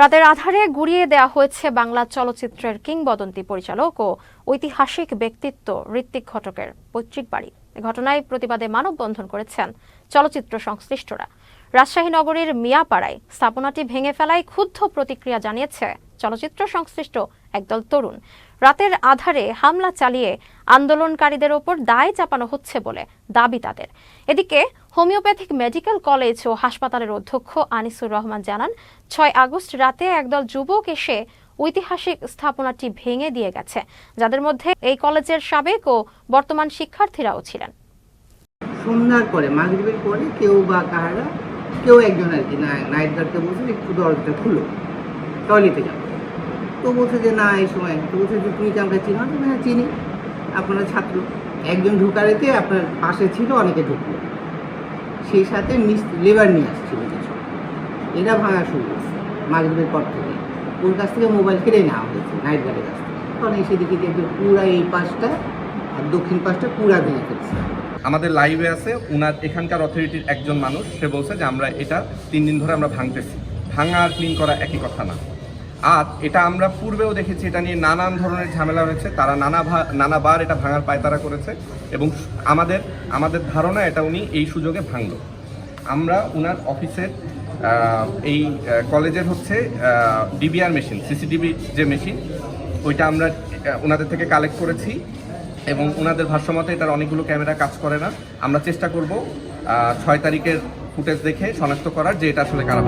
রাতের আধারে গুড়িয়ে দেয়া হয়েছে বাংলা চলচ্চিত্রের কিংবদন্তি পরিচালক ও ঐতিহাসিক ব্যক্তিত্ব ঋত্বিক ঘটকের পৈতৃক বাড়ি। ঘটনায় প্রতিবাদে মানববন্ধন করেছেন চলচ্চিত্র সংশ্লিষ্টরা। রাজশাহী নগরীর মিয়াপাড়ায় স্থাপনাটি ভেঙে ফেলায় ক্ষুব্ধ প্রতিক্রিয়া জানিয়েছে চলচ্চিত্র সংশ্লিষ্ট একদল তরুণ। রাতের আধারে হামলা চালিয়ে আন্দোলনকারীদের ওপর দায় চাপানো হচ্ছে বলে দাবি তাদের। এদিকে হোমিওপ্যাথিক মেডিকেল কলেজ ও হাসপাতালের অধ্যক্ষ আনিসুর রহমান জানান, ছয় আগস্ট রাতে একদল যুবক এসে ঐতিহাসিক স্থাপনাটি ভেঙে দিয়ে গেছে, যাদের মধ্যে এই কলেজের সাবেক ও বর্তমান শিক্ষার্থীরাও ছিলেন। সন্ধ্যার পরে, মাগরিবের পরে কেউ বা কাহারা কেউ একজন আর কি, না নাইট গার্ডকে বলছে যে একটু দরজাটা খুলো, টয়লেটে যাব তো বলছে যে না, এই সময়। তো বলছে যে তুমি কি আমরা চিনো? আমি হ্যাঁ চিনি। আপনারা ছাত্র। একজন ঢুকারেতে আপনার পাশে ছিল, অনেকে ঢুকলো। সেই সাথে মিস লেবার নিয়ে আসছিল কিছু। এটা ভাঙা শুরু করছে মাগরিবের পর থেকে। ওর কাছ থেকে মোবাইল কেড়ে নেওয়া হয়েছে নাইট গার্ডের কাছ থেকে। তখন এসে দেখি যে পুরা এই পাশটা আর দক্ষিণ পাশটা পুরা ভেঙে ফেলছে। আমাদের লাইভে আছে, উনার এখানকার অথরিটির একজন মানুষ, সে বলছে যে আমরা এটা তিন দিন ধরে আমরা ভাঙতেছি। ভাঙা আর ক্লিন করা একই কথা না। আর এটা আমরা পূর্বেও দেখেছি, এটা নিয়ে নানান ধরনের ঝামেলা হয়েছে, তারা নানা নানাবার এটা ভাঙার পায়তারা করেছে এবং আমাদের আমাদের ধারণা এটা উনি এই সুযোগে ভাঙল। আমরা উনার অফিসের এই কলেজের হচ্ছে ডিবিআর মেশিন সিসিটিভি যে মেশিন ওইটা আমরা ওনাদের থেকে কালেক্ট করেছি। এবং ওনাদের ভাষ্যমতে এটার অনেকগুলো ক্যামেরা কাজ করে না। আমরা চেষ্টা করব ছয় তারিখের ফুটেজ দেখে শনাক্ত করার যে এটা আসলে কারা